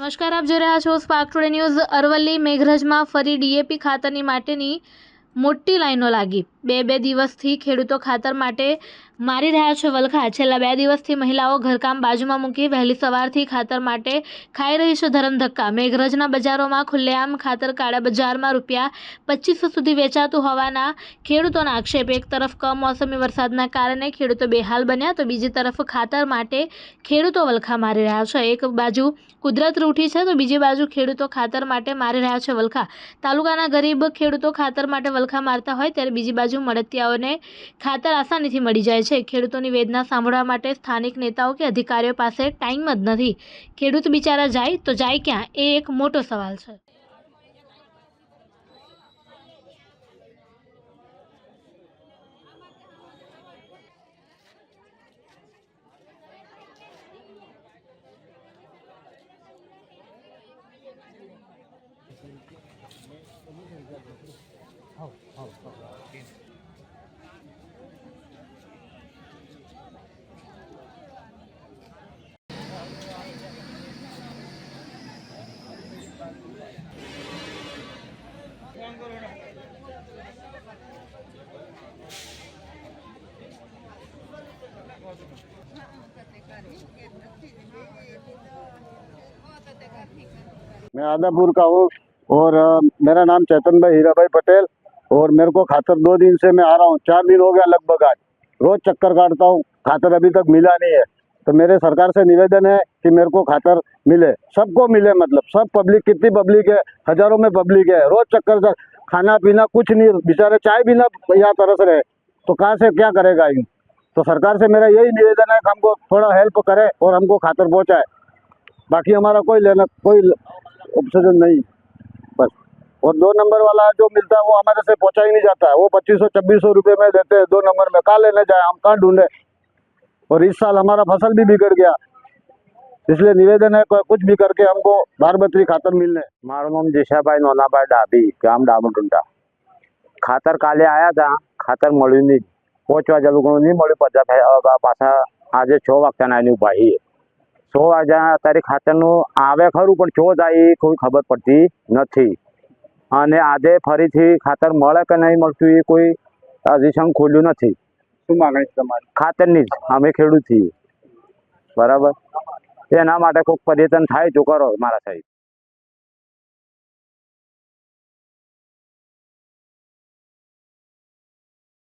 નમસ્કાર આપ જોઈ રહ્યા છો સ્પાર્ક ટુડે ન્યૂઝ અરવલ્લી મેઘરજમાં ફરી ડીએપી ખાતરની માટેની મોટી લાઈનો લાગી બે બે દિવસથી ખેડૂતો ખાતર માટે મારી રહ્યા છે વલખા છેલ્લા બે દિવસથી મહિલાઓ ઘરકામ બાજુમાં મૂકી વહેલી સવારથી ખાતર માટે ખાઈ રહી છે ધરમ ધક્કા મેઘરજના બજારોમાં ખુલ્લેઆમ ખાતર કાળા બજારમાં રૂપિયા પચીસો સુધી વેચાતું હોવાના ખેડૂતોના આક્ષેપ એક તરફ કમોસમી વરસાદના કારણે ખેડૂતો બેહાલ બન્યા તો બીજી તરફ ખાતર માટે ખેડૂતો વલખા મારી રહ્યા છે એક બાજુ કુદરત રૂઠી છે તો બીજી બાજુ ખેડૂતો ખાતર માટે મારી રહ્યા છે વલખા તાલુકાના ગરીબ ખેડૂતો ખાતર માટે વલખા મારતા હોય ત્યારે બીજી બાજુ મળતી આવને ખાતર આસાનીથી મળી જાય છે ખેલાડીઓની વેદના સાંભળવા માટે સ્થાનિક નેતાઓ કે અધિકારીઓ પાસે ટાઈમ જ નથી ખેલાડી ત બિચારો જાય તો જાય કે એક મોટો સવાલ છે मैं आदापुर का हूँ और मेरा नाम चैतन भाई हीरा भाई पटेल और मेरे को खातर दो दिन से मैं आ रहा हूँ चार दिन हो गया लगभग आज रोज चक्कर काटता हूँ खातर अभी तक मिला नहीं है तो मेरे सरकार से निवेदन है कि मेरे को खातर मिले सबको मिले मतलब सब पब्लिक कितनी पब्लिक है हजारों में पब्लिक है रोज चक्कर तक खाना पीना कुछ नहीं बेचारे चाय भी ना यहाँ तरस रहे तो कहाँ से क्या करेगा यूँ तो सरकार से मेरा यही निवेदन है कि हमको थोड़ा हेल्प करे और हमको खातर पहुँचाए बाकी हमारा कोई लेना कोई ऑप्शन नहीं बस और दो नंबर वाला जो मिलता है वो हमारे से पहुँचा ही नहीं जाता है वो पच्चीस सौ छब्बीस सौ रुपये में देते हैं दो नंबर में कहाँ लेने जाए हम कहाँ ढूंढे और इस साल हमारा फसल भी बिगड़ गया इसलिए निवेदन है कुछ भी करके हमको भार बतरी खातर मिलने मारो नाम नोना भाई डाबी ग्राम डामडुंडा खातर काले आया था खातर मड़ी नहीं पोचवा जलुगणू नहीं मड़ी पडत पासा आज छो वक्त नहीं उभा है તો હજાર અત્યારે ખાતરનું આવે ખરું પણ જો જાય એ કોઈ ખબર પડતી નથી અને આજે ફરીથી ખાતર મળે કે નહીં મળતું એ કોઈ અધિસંગ ખોલ્યું નથી શું માગણી તમારી ખાતરની જ અમે ખેડૂત છીએ બરાબર એના માટે કોઈક પર્યટન થાય તો કરો મારા સાહેબ